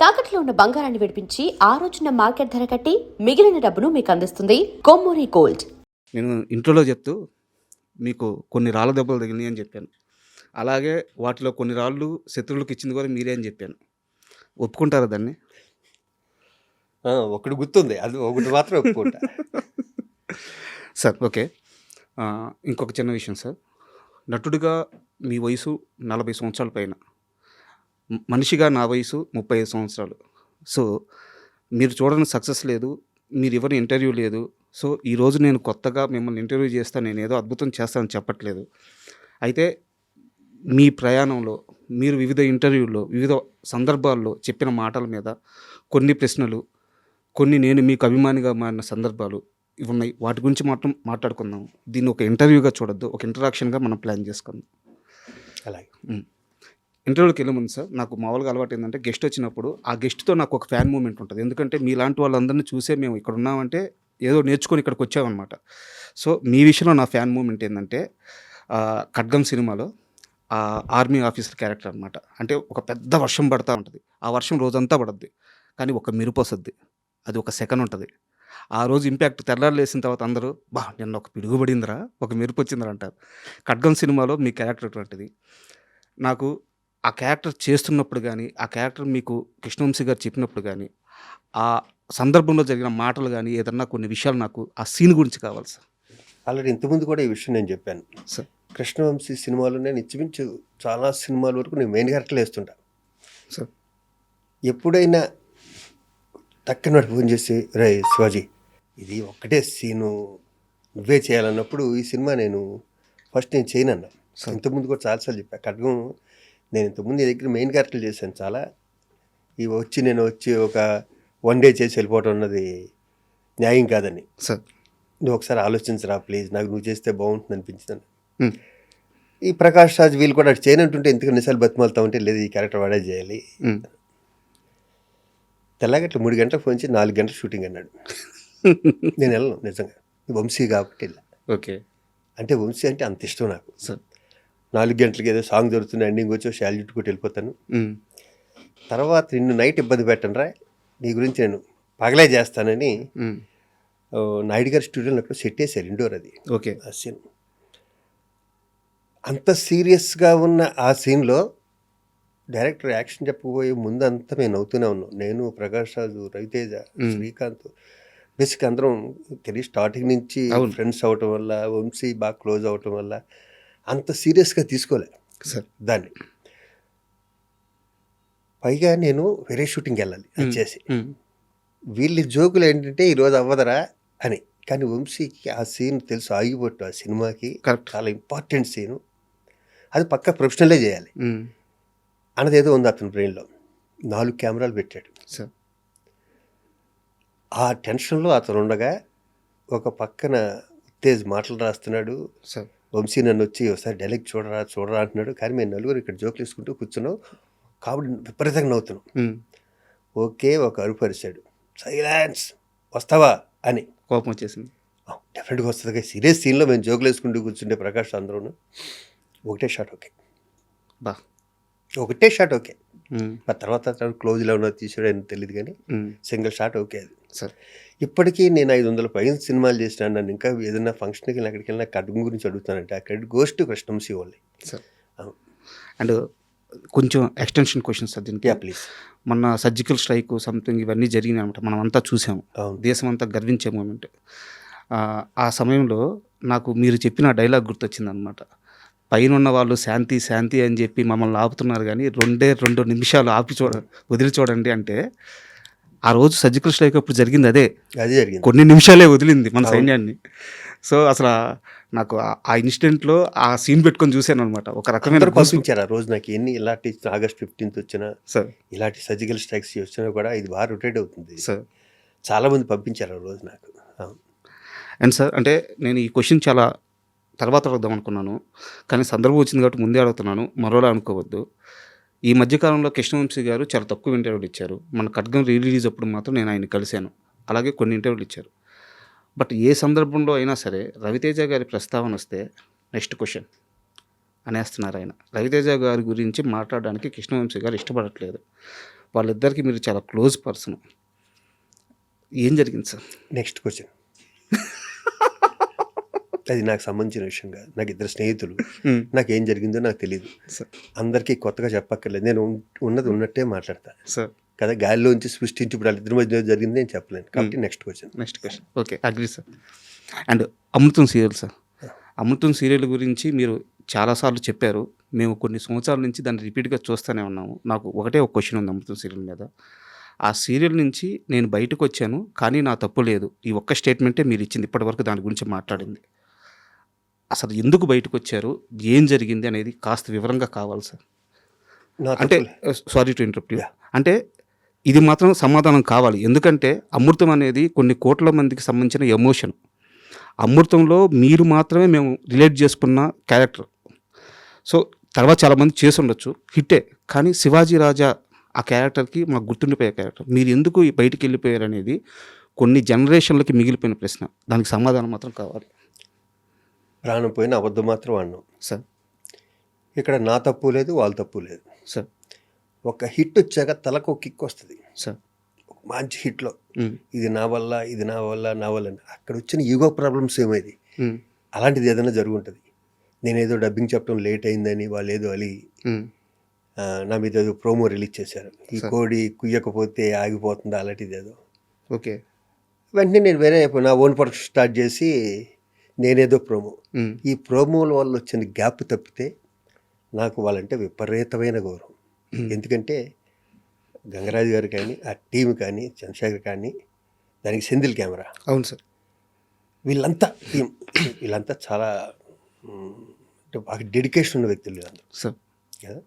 తాకట్లో ఉన్న బంగారాన్ని విడిపించి ఆ రోజున మార్కెట్ ధర కట్టి మిగిలిన డబ్బును మీకు అందిస్తుంది కొమ్మూరి గోల్డ్. నేను ఇంట్రోలో చెప్తూ మీకు కొన్ని రాళ్ళ దెబ్బలు తగిలినాయి అని చెప్పాను. అలాగే వాటిలో కొన్ని రాళ్ళు శత్రువులకు ఇచ్చింది కూడా మీరే అని చెప్పాను. ఒప్పుకుంటారా దాన్ని? ఆ, ఒకటి గుర్తుంది. అది ఒకటి మాత్రం ఒప్పుకుంటా. Sir okay. ఇంకొక చిన్న విషయం సార్. నటుడిగా మీ వయసు నలభై సంవత్సరాల పైన మనిషిగా నా వయసు ముప్పై ఐదు సంవత్సరాలు. సో మీరు చూడని సక్సెస్ లేదు మీరు ఎవరి ఇంటర్వ్యూ లేదు సో ఈరోజు నేను కొత్తగా మిమ్మల్ని ఇంటర్వ్యూ చేస్తా నేను ఏదో అద్భుతం చేస్తానని చెప్పట్లేదు. అయితే మీ ప్రయాణంలో మీరు వివిధ ఇంటర్వ్యూల్లో వివిధ సందర్భాల్లో చెప్పిన మాటల మీద కొన్ని ప్రశ్నలు కొన్ని నేను మీకు అభిమానిగా మారిన సందర్భాలు ఇవి ఉన్నాయి వాటి గురించి మాత్రం మాట్లాడుకుందాం. దీన్ని ఒక ఇంటర్వ్యూగా చూడొద్దు ఒక ఇంటరాక్షన్గా మనం ప్లాన్ చేసుకుందాం. అలాగే. ఇంటర్వ్యూకి వెళ్ళే ముందు సార్ నాకు మామూలుగా అలవాటు ఏంటంటే గెస్ట్ వచ్చినప్పుడు ఆ గెస్ట్తో నాకు ఒక ఫ్యాన్ మూమెంట్ ఉంటుంది. ఎందుకంటే మీలాంటి వాళ్ళందరినీ చూసే మేము ఇక్కడ ఉన్నామంటే ఏదో నేర్చుకొని ఇక్కడికి వచ్చామన్నమాట. సో మీ విషయంలో నా ఫ్యాన్ మూమెంట్ ఏంటంటే ఖడ్గం సినిమాలో ఆ ఆర్మీ ఆఫీసర్ క్యారెక్టర్ అనమాట అంటే ఒక పెద్ద వర్షం పడతా ఉంటుంది. ఆ వర్షం రోజంతా పడుద్ది. కానీ ఒక మెరుపు వస్తుంది. అది ఒక సెకండ్ ఉంటుంది. ఆ రోజు ఇంపాక్ట్ తెల్లారు లేసిన తర్వాత అందరూ బా నిన్న ఒక పిడుగుబడిందిరా ఒక మెరుపు వచ్చిందిరా అంటారు. ఖడ్గం సినిమాలో మీ క్యారెక్టర్ అటువంటిది. నాకు ఆ క్యారెక్టర్ చేస్తున్నప్పుడు కానీ ఆ క్యారెక్టర్ మీకు కృష్ణవంశీ గారు చెప్పినప్పుడు కానీ ఆ సందర్భంలో జరిగిన మాటలు కానీ ఏదన్నా కొన్ని విషయాలు నాకు ఆ సీన్ గురించి కావాలి సార్. ఆల్రెడీ ఇంతకుముందు కూడా ఈ విషయం నేను చెప్పాను. సార్. కృష్ణవంశీ సినిమాలో నేను ఇంచుమించు చాలా సినిమాల వరకు నేను మెయిన్ క్యారెక్టర్లు వేస్తుంటా. సార్. ఎప్పుడైనా తక్కన ఫోన్ చేసి రే శివాజీ ఇది ఒక్కటే సీను నువ్వే చేయాలన్నప్పుడు ఈ సినిమా నేను ఫస్ట్ నేను చేయనన్నా. ఇంతకుముందు కూడా చాలాసార్లు చెప్పా. ఖడ్గం నేను ఇంతకుముందు నీ దగ్గర మెయిన్ క్యారెక్టర్లు చేశాను చాలా. ఇవి వచ్చి నేను వచ్చి ఒక వన్ డే చేసి వెళ్ళిపోవటం అన్నది న్యాయం కాదని. సార్. నువ్వు ఒకసారి ఆలోచించరా ప్లీజ్ నాకు నువ్వు చేస్తే బాగుంటుంది అనిపించింది. ఈ ప్రకాష్ రాజ్ వీళ్ళు కూడా అటు చేయనంటుంటే ఎందుకు నిసార్లు బతిమాలుతా ఉంటే లేదు ఈ క్యారెక్టర్ వాడే చేయాలి. తెల్లగట్ల మూడు గంటలకు ఫోన్ చేసి నాలుగు గంటల షూటింగ్ అన్నాడు. నేను వెళ్ళను నిజంగా. వంశీ కాబట్టి వెళ్ళా. ఓకే. అంటే వంశీ అంటే అంత ఇష్టం నాకు. సార్. నాలుగు గంటలకి ఏదో సాంగ్ దొరుకుతుంది ఎండింగ్ వచ్చి షాల్ చుట్టుకుంటూ వెళ్ళిపోతాను. తర్వాత నిన్ను నైట్ ఇబ్బంది పెట్టను రా నీ గురించి నేను పగలే చేస్తానని నాయుడు గారి స్టూడియోలో అక్కడ సెట్ వేశారు ఇండోర్ అది ఓకే ఆ సీన్ అంత సీరియస్గా ఉన్న ఆ సీన్లో డైరెక్టర్ యాక్షన్ చెప్పబోయే ముందు అంతా మేము నవ్వుతూనే ఉన్నాం నేను ప్రకాష్ రాజు రవితేజ. శ్రీకాంత్ బేసిక్ అందరం తెలియ స్టార్టింగ్ నుంచి. ఫ్రెండ్స్ అవటం వల్ల వంశీ బాగా క్లోజ్ అవటం వల్ల అంత సీరియస్గా తీసుకోలే సార్. దాన్ని. పైగా నేను వేరే షూటింగ్కి వెళ్ళాలి అది చేసి. వీళ్ళ జోకులు ఏంటంటే ఈరోజు అవ్వదరా అని. కానీ వంశీకి ఆ సీన్ తెలుసు ఆగిపోట్టు ఆ సినిమాకి. కరెక్ట్. చాలా ఇంపార్టెంట్ సీను. అది పక్క ప్రొఫెషనలే చేయాలి. అన్నది ఏదో ఉంది అతని బ్రెయిన్లో. నాలుగు కెమెరాలు పెట్టాడు. సార్. ఆ టెన్షన్లో అతను ఉండగా ఒక పక్కన ఉత్తేజ్ మాటలు రాస్తున్నాడు. సార్. వంశీ నన్ను వచ్చి ఒకసారి డైరెక్ట్ చూడరా చూడరా అంటున్నాడు. కానీ మేము నలుగురు ఇక్కడ జోకులు వేసుకుంటూ కూర్చున్నాం. కాబట్టి విపరీతంగా నవ్వుతున్నాం. ఓకే ఒక అరుపు అరిశాడు సైలెన్స్! వస్తావా? అని. కోపం వచ్చేసింది. డెఫినెట్గా వస్తుంది సీరియస్ సీన్లో మేము జోకులు వేసుకుంటూ కూర్చుంటే ప్రకాష్ అందరూ ఒకటే షాట్ ఓకే. బా. ఒకటే షాట్ ఓకే. ఆ తర్వాత క్లోజ్లో ఉన్న తీసాడు అని తెలియదు కానీ. సింగిల్ షాట్ ఓకే అది. సార్. ఇప్పటికీ నేను ఐదు వందల పైన సినిమాలు చేసినా నన్ను ఇంకా ఏదైనా ఫంక్షన్కి వెళ్ళిన అక్కడికి వెళ్ళినా కడుగు గురించి అడుగుతానంటే ఆ credit goes to only sir. And కొంచెం ఎక్స్టెన్షన్ క్వశ్చన్ సార్ దీనికి. ప్లీజ్ మొన్న సర్జికల్ స్ట్రైక్ సంథింగ్ ఇవన్నీ జరిగినాయి అనమాట మనం అంతా చూసాము. దేశం అంతా గర్వించే మూమెంట్ ఆ సమయంలో నాకు మీరు చెప్పిన డైలాగ్ గుర్తొచ్చింది అనమాట పైన ఉన్న వాళ్ళు శాంతి శాంతి అని చెప్పి మమ్మల్ని ఆపుతున్నారు కానీ రెండే రెండు నిమిషాలు ఆపి చూడ వదిలి చూడండి అంటే ఆ రోజు సర్జికల్ స్ట్రైక్ అప్పుడు జరిగింది అదే. అది జరిగింది. కొన్ని నిమిషాలే వదిలింది మన. సైన్యాన్ని. సో అసలు నాకు ఆ- ఇన్సిడెంట్లో ఆ సీన్ పెట్టుకొని చూశాను అనమాట ఒక రకమైన. పంపించారు ఆ రోజు నాకు ఎన్ని ఇలాంటి ఆగస్ట్ ఫిఫ్టీన్త్ వచ్చినా సార్. ఇలాంటి సర్జికల్ స్ట్రైక్స్ వచ్చినా కూడా ఇది బాగా రొటేట్ అవుతుంది. సార్. చాలా మంది పంపించారు ఆ రోజు నాకు. అండ్ సార్ అంటే నేను ఈ క్వశ్చన్ చాలా తర్వాత అడుగుదాం అనుకున్నాను. కానీ సందర్భం వచ్చింది కాబట్టి ముందే అడుగుతున్నాను. మరోలా అనుకోవద్దు. ఈ మధ్యకాలంలో కృష్ణవంశీ గారు చాలా తక్కువ ఇంటర్వ్యూలు ఇచ్చారు. మన ఖడ్గం రీ రిలీజ్ అప్పుడు మాత్రం నేను ఆయన కలిశాను. అలాగే కొన్ని ఇంటర్వ్యూలు ఇచ్చారు. బట్ ఏ సందర్భంలో అయినా సరే రవితేజ గారి ప్రస్తావన వస్తే నెక్స్ట్ క్వశ్చన్ అనేస్తున్నారు ఆయన. రవితేజ గారి గురించి మాట్లాడడానికి కృష్ణవంశీ గారు ఇష్టపడట్లేదు. వాళ్ళిద్దరికి మీరు చాలా క్లోజ్ పర్సన్. ఏం జరిగింది సార్? Next question. అది నాకు సంబంధించిన విషయం కాదు. నాకు ఇద్దరు స్నేహితులు. నాకు ఏం జరిగిందో నాకు తెలియదు సార్. అందరికీ కొత్తగా చెప్పక్కర్లేదు. నేను ఉన్- ఉన్నది ఉన్నట్టే మాట్లాడతా. సార్. కదా గాలిలోంచి సృష్టించి ఇప్పుడు వాళ్ళిద్దరి మధ్య జరిగింది నేను చెప్పలేను. కాబట్టి next question next question okay agree sir and Amrutham serial sir Amrutham serial గురించి మీరు చాలాసార్లు చెప్పారు. మేము కొన్ని సంవత్సరాల నుంచి దాన్ని రిపీట్గా చూస్తూనే ఉన్నాము. నాకు ఒకటే ఒక క్వశ్చన్ ఉంది అమృతం సీరియల్ మీద. ఆ సీరియల్ నుంచి నేను బయటకు వచ్చాను కానీ నా తప్పు లేదు. ఈ ఒక్క స్టేట్మెంటే మీరు ఇచ్చింది. ఇప్పటివరకు దాని గురించి మాట్లాడింది. అసలు ఎందుకు బయటకు వచ్చారు ఏం జరిగింది అనేది కాస్త వివరంగా కావాలి సార్. అంటే. Sorry to interrupt. అంటే ఇది మాత్రం సమాధానం కావాలి. ఎందుకంటే అమృతం అనేది కొన్ని కోట్ల మందికి సంబంధించిన ఎమోషన్. అమృతంలో మీరు మాత్రమే మేము రిలేట్ చేసుకున్న క్యారెక్టర్. సో తర్వాత చాలామంది చేసి ఉండొచ్చు. హిట్టే కానీ శివాజీ రాజా ఆ క్యారెక్టర్కి మాకు గుర్తుండిపోయే క్యారెక్టర్. మీరు ఎందుకు బయటికి వెళ్ళిపోయారు అనేది కొన్ని జనరేషన్లకి మిగిలిపోయిన ప్రశ్న. దానికి సమాధానం మాత్రం కావాలి. ప్రాణం పోయిన అబద్ధం మాత్రం అన్నాం. సార్. ఇక్కడ నా తప్పు లేదు వాళ్ళ తప్పు లేదు. సార్. ఒక హిట్ వచ్చాక తలకు ఒక కిక్ వస్తుంది. సార్. ఒక మంచి హిట్లో. ఇది నా వల్ల ఇది నా వల్ల నా వల్ల. అక్కడ వచ్చిన ఈగో ప్రాబ్లమ్స్ ఏమైంది? అలాంటిది ఏదైనా జరుగుంటుంది. నేనేదో డబ్బింగ్ చెప్పడం లేట్ అయిందని వాళ్ళు ఏదో అలి నా మీద ఏదో ప్రోమో రిలీజ్ చేశారు. ఈ కోడి కుయ్యకపోతే ఆగిపోతుందా? అలాంటిది ఏదో. ఓకే. వెంటనే నేను వేరే నా ఓన్ ప్రొడక్షన్ స్టార్ట్ చేసి నేనేదో ప్రోమో. ఈ ప్రోమోల వల్ల వచ్చిన గ్యాప్ తప్పితే నాకు వాళ్ళంటే విపరీతమైన గౌరవం. ఎందుకంటే గంగరాజు గారు కానీ ఆ టీం కానీ చంద్రశేఖర్ కానీ దానికి సెందిల్ కెమెరా. అవును సార్. వీళ్ళంతా టీం. వీళ్ళంతా చాలా అంటే బాగా డెడికేషన్ ఉన్న వ్యక్తులు వీళ్ళందరూ సార్. కదా?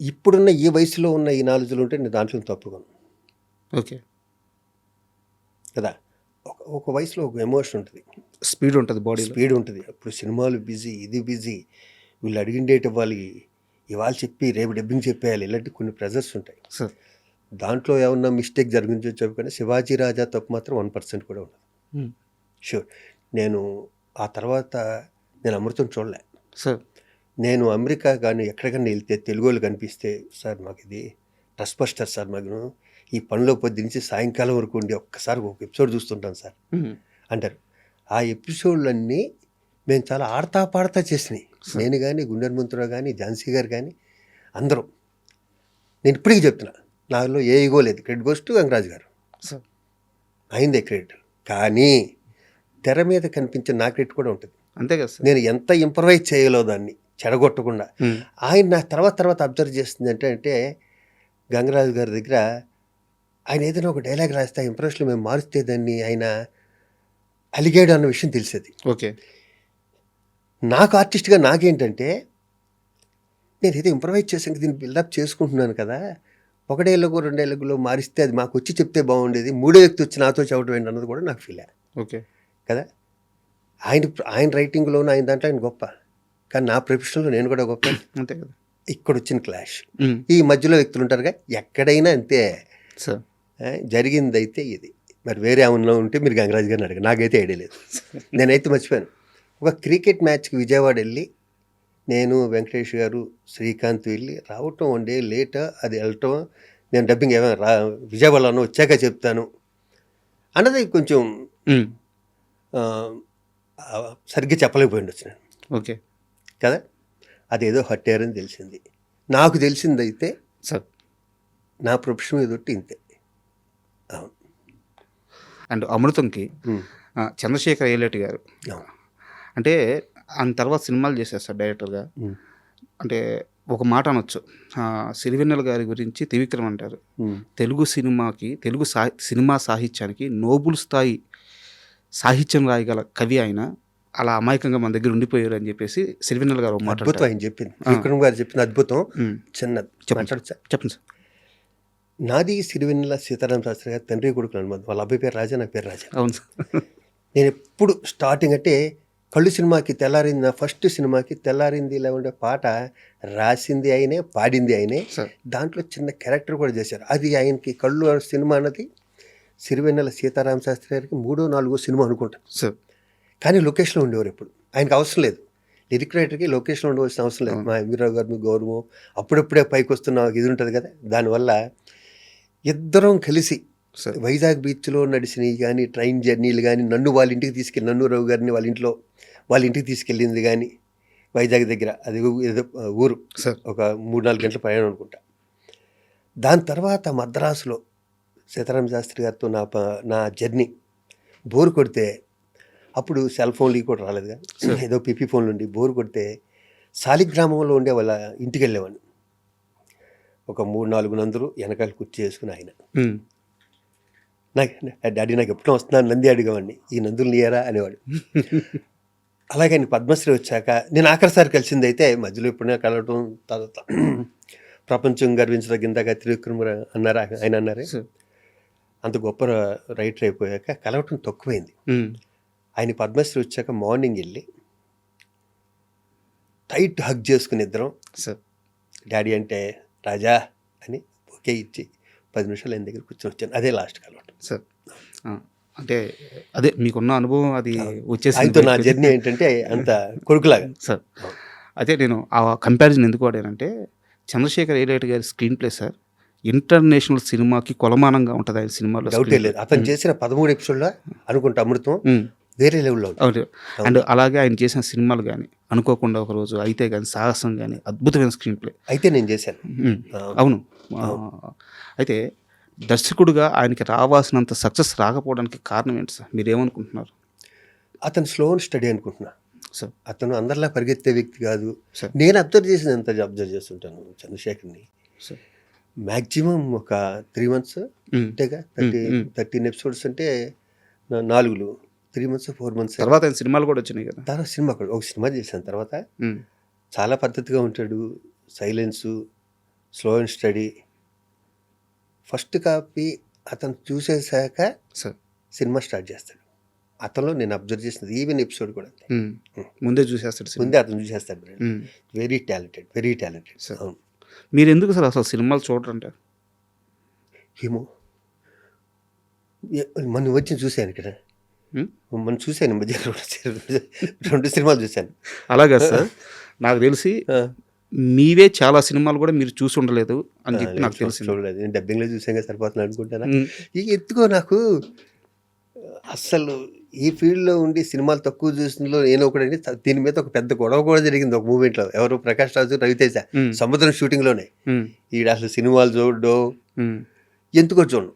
ఇప్పుడున్న ఈ వయసులో ఉన్న ఈ నాలెడ్జ్లు ఉంటే నేను దాంట్లో తప్పుకోను. ఓకే. కదా? ఒక ఒక వయసులో ఒక ఎమోషన్ ఉంటుంది. స్పీడ్ ఉంటుంది బాడీలో స్పీడ్ ఉంటుంది. అప్పుడు సినిమాలు బిజీ ఇది బిజీ వీళ్ళు అడిగిన డేట్ ఇవ్వాలి. ఇవాళ చెప్పి రేపు డబ్బింగ్ చెప్పేయాలి. ఇలాంటి కొన్ని ప్రెజర్స్ ఉంటాయి. సార్ దాంట్లో ఏమన్నా మిస్టేక్ జరిగించో చెప్పు కానీ శివాజీ రాజా తప్పు మాత్రం వన్ పర్సెంట్ కూడా ఉండదు. షూర్ నేను ఆ తర్వాత నేను అమృతం చూడలే. సార్ నేను అమెరికా కానీ ఎక్కడికన్నా వెళ్తే తెలుగు వాళ్ళు కనిపిస్తే సార్ మాకు ఇది ట్రస్ట్ బస్టర్ సార్ మాకు ఈ పనిలో పొద్దు నుంచి సాయంకాలం వరకు ఉండి ఒక్కసారి ఒక ఎపిసోడ్ చూస్తుంటాను సార్. అంటారు. ఆ ఎపిసోడ్లన్నీ మేము చాలా ఆడతా పాడతా చేసినాయి. నేను కానీ గుండె మంత్రురావు కానీ ఝాన్సీ గారు కానీ అందరం. నేను ఇప్పటికీ చెప్తున్నా నాలో ఏ ఈగో లేదు. Credit goes to Gangaraju garu. Sir. అయిందే క్రెడిట్. కానీ తెర మీద కనిపించే నా క్రెడిట్ కూడా ఉంటుంది. అంతే కదా సార్. నేను ఎంత ఇంప్రవైజ్ చేయగలో దాన్ని చెడగొట్టకుండా. ఆయన నా తర్వాత తర్వాత అబ్జర్వ్ చేస్తుంది అంటే అంటే గంగరాజు గారి దగ్గర ఆయన ఏదైనా ఒక డైలాగ్ రాస్తే ఇంప్రెషన్లో మేము మారుస్తే దాన్ని ఆయన అలిగాడు అన్న విషయం తెలిసేది. ఓకే. నాకు ఆర్టిస్ట్గా నాకేంటంటే నేను ఏదో ఇంప్రవైజ్ చేసాక దీన్ని బిల్డప్ చేసుకుంటున్నాను కదా ఒకడేళ్ళకు రెండేళ్ళకులో మారిస్తే అది మాకు వచ్చి చెప్తే బాగుండేది మూడో వ్యక్తి వచ్చి నాతో చెప్పడం ఏంటి అన్నది కూడా నాకు ఫీల్ ఓకే. కదా? ఆయన ఆయన రైటింగ్లోనూ ఆయన దాంట్లో ఆయన గొప్ప. కానీ నా ప్రొఫెషన్లో నేను కూడా గొప్ప. అంతే కదా. ఇక్కడ వచ్చిన క్లాష్ ఈ మధ్యలో వ్యక్తులు ఉంటారుగా ఎక్కడైనా అంతే. సార్. జరిగిందైతే ఇది. మరి వేరే ఏమన్నా ఉంటే మీరు గంగరాజు గారిని అడగ నాకైతే ఐడియా లేదు. నేనైతే మర్చిపోయాను. ఒక క్రికెట్ మ్యాచ్కి విజయవాడ వెళ్ళి నేను వెంకటేష్ గారు శ్రీకాంత్ వెళ్ళి రావటం వన్ డే లేట్ అది వెళ్ళటం నేను డబ్బింగ్ ఏమైనా రా విజయవాడలో వచ్చాక చెప్తాను. అన్నది కొంచెం సరిగ్గా చెప్పలేకపోయి ఉండొచ్చు నేను. ఓకే. కదా? అదేదో హట్టారని తెలిసింది. నాకు తెలిసిందైతే సార్. నా ప్రొఫెషన్ ఎదుటి ఇంతే. అండ్ అమృతంకి చంద్రశేఖర్ ఏలేటి గారు. అంటే ఆయన తర్వాత సినిమాలు చేశారు సార్ డైరెక్టర్గా. అంటే ఒక మాట అనొచ్చు. సిరివెన్నెల గారి గురించి త్రివిక్రమ్ అంటారు. తెలుగు సినిమాకి తెలుగు సా సినిమా సాహిత్యానికి నోబుల్ స్థాయి సాహిత్యం రాయగల కవి ఆయన. అలా అమాయకంగా మన దగ్గర ఉండిపోయారు అని చెప్పేసి సిరివెన్నెల గారు మాట అద్భుతం. ఆయన చెప్పింది. విక్రమ్ గారు చెప్పిన అద్భుతం. చిన్న చెప్పండి. మాట్లాడచ్చా చెప్పండి సార్. నాది సిరివెన్నెల సీతారామ శాస్త్రి గారు తండ్రి కొడుకులు అనుబంధం వాళ్ళ అబ్బాయి పేరు రాజా నా పేరు రాజా. అవును సార్. నేను ఎప్పుడు స్టార్టింగ్ అంటే కళ్ళు సినిమాకి తెల్లారింది నా ఫస్ట్ సినిమాకి తెల్లారింది ఇలా ఉండే పాట రాసింది అయినే పాడింది సార్. దాంట్లో చిన్న క్యారెక్టర్ కూడా చేశారు. అది ఆయనకి కళ్ళు సినిమా అన్నది సిరివెన్నెల సీతారామ శాస్త్రి గారికి మూడో నాలుగో సినిమా అనుకుంటా. సార్. కానీ లొకేషన్లో ఉండేవారు ఎప్పుడు. ఆయనకు అవసరం లేదు. లిరిక్ రైటర్కి లొకేషన్ ఉండవలసిన అవసరం లేదు. మా ఎంవీరావు గారు గౌరవం అప్పుడప్పుడే పైకి వస్తున్న ఇది ఉంటుంది కదా. దానివల్ల ఇద్దరం కలిసి సార్. వైజాగ్ బీచ్లో నడిచినవి కానీ ట్రైన్ జర్నీలు కానీ నన్ను వాళ్ళ ఇంటికి తీసుకెళ్ళి నన్ను రావు గారిని వాళ్ళ ఇంట్లో వాళ్ళ ఇంటికి తీసుకెళ్ళింది కానీ వైజాగ్ దగ్గర అది ఏదో ఊరు సార్. ఒక మూడు నాలుగు గంటల ప్రయాణం అనుకుంటా. దాని తర్వాత మద్రాసులో సీతారామ శాస్త్రి గారితో నా నా జర్నీ బోర్ కొడితే అప్పుడు సెల్ ఫోన్లు కూడా రాలేదు కదా ఏదో పిపి ఫోన్లు ఉండి బోర్ కొడితే సాలిగ్రామంలో ఉండే వాళ్ళ ఇంటికి వెళ్ళేవాడిని. ఒక మూడు నాలుగు నందులు వెనకాల కుర్చీ చేసుకుని ఆయన. నాకు డాడీ నాకు ఎప్పుడూ వస్తున్నాను నంది అడిగేవాడిని ఈ నందులు నీయరా అనేవాడు. అలాగే ఆయన పద్మశ్రీ వచ్చాక నేను ఆఖరిసారి కలిసింది అయితే మధ్యలో ఎప్పుడైనా కలవటం తర్వాత ప్రపంచం గర్వించదగిందాక త్రివిక్రమ అన్నారా ఆయన అన్నారే. అంత గొప్ప రైటర్ అయిపోయాక కలవటం తక్కువైంది. ఆయన పద్మశ్రీ వచ్చాక మార్నింగ్ వెళ్ళి టైట్ హగ్ చేసుకుని ఇద్దరం సార్. డాడీ అంటే రాజా అని ఒకే ఇచ్చి పది నిమిషాలు ఆయన దగ్గర కూర్చొని వచ్చాను. అదే లాస్ట్ కలవటం సార్ అంటే అదే మీకున్న అనుభవం అది వచ్చేసి ఆయనతో నా జర్నీ ఏంటంటే అంత కొడుకులాగా. సార్ అయితే నేను ఆ కంపారిజన్ ఎందుకు వాడానంటే చంద్రశేఖర్ ఏలేటి గారి స్క్రీన్ ప్లే సార్ ఇంటర్నేషనల్ సినిమాకి కొలమానంగా ఉంటుంది ఆయన సినిమాలో డౌటే లేదు. అతను చేసిన పదమూడు ఎపిసోడ్లో అనుకుంటా అమృతం. వేరే లెవెల్లో అవును. అండ్ అలాగే ఆయన చేసిన సినిమాలు కానీ అనుకోకుండా ఒక రోజు అయితే కానీ సాహసం కానీ అద్భుతమైన స్క్రీన్ ప్లే అయితే నేను చేశాను. అవును. అయితే దర్శకుడుగా ఆయనకి రావాల్సినంత సక్సెస్ రాకపోవడానికి కారణం ఏంటి సార్? మీరేమనుకుంటున్నారు అతను స్లో అండ్ స్టడీ అనుకుంటున్నా. సార్. అతను అందరిలా పరిగెత్తే వ్యక్తి కాదు. సార్. నేను అబ్జర్వ్ చేసిన ఎంత అబ్జర్వ్ చేస్తుంటాను చంద్రశేఖర్ని. సార్. మ్యాక్సిమం ఒక త్రీ మంత్స్. అంతేగా? థర్టీ. థర్టీన్ ఎపిసోడ్స్ అంటే నాలుగులు. Three months four months. తర్వాత సినిమాలు కూడా వచ్చినాయి కదా. తర్వాత సినిమా కూడా ఒక సినిమా చేశాను. తర్వాత చాలా పద్ధతిగా ఉంటాడు. Silence slow and steady. First copy అతను చూసేసాక సార్. సినిమా స్టార్ట్ చేస్తాడు. అతనిలో నేను అబ్జర్వ్ చేసినది ఈవెన్ ఎపిసోడ్ కూడా ముందే చూసేస్తాడు ముందే అతను చూసేస్తాడు. Very talented very talented. అవును. మీరు ఎందుకు సార్ అసలు సినిమాలు చూడరంటే? ఏమో. మొన్న వచ్చి చూశాను ఇక్కడ? మనం చూశాను మధ్య రెండు సినిమా- రెండు సినిమాలు చూశాను. అలాగా సార్. నాకు తెలిసి మీవే చాలా సినిమాలు కూడా మీరు చూసి ఉండలేదు అని చెప్పి నాకు తెలిసింది. చూడలేదు. నేను డబ్బింగ్లో చూసాక సరిపోతుంది అనుకుంటానా? ఇక ఎత్తుకో నాకు అస్సలు ఈ ఫీల్డ్లో ఉండి సినిమాలు తక్కువ చూసినలో నేను ఒకటి దీని మీద ఒక పెద్ద గొడవ కూడా జరిగింది ఒక మూమెంట్లో. ఎవరు ప్రకాష్ రాజు రవితేజ సముద్రం షూటింగ్లోనే. ఈడ అసలు సినిమాలు చూడడం ఎందుకో చూడను.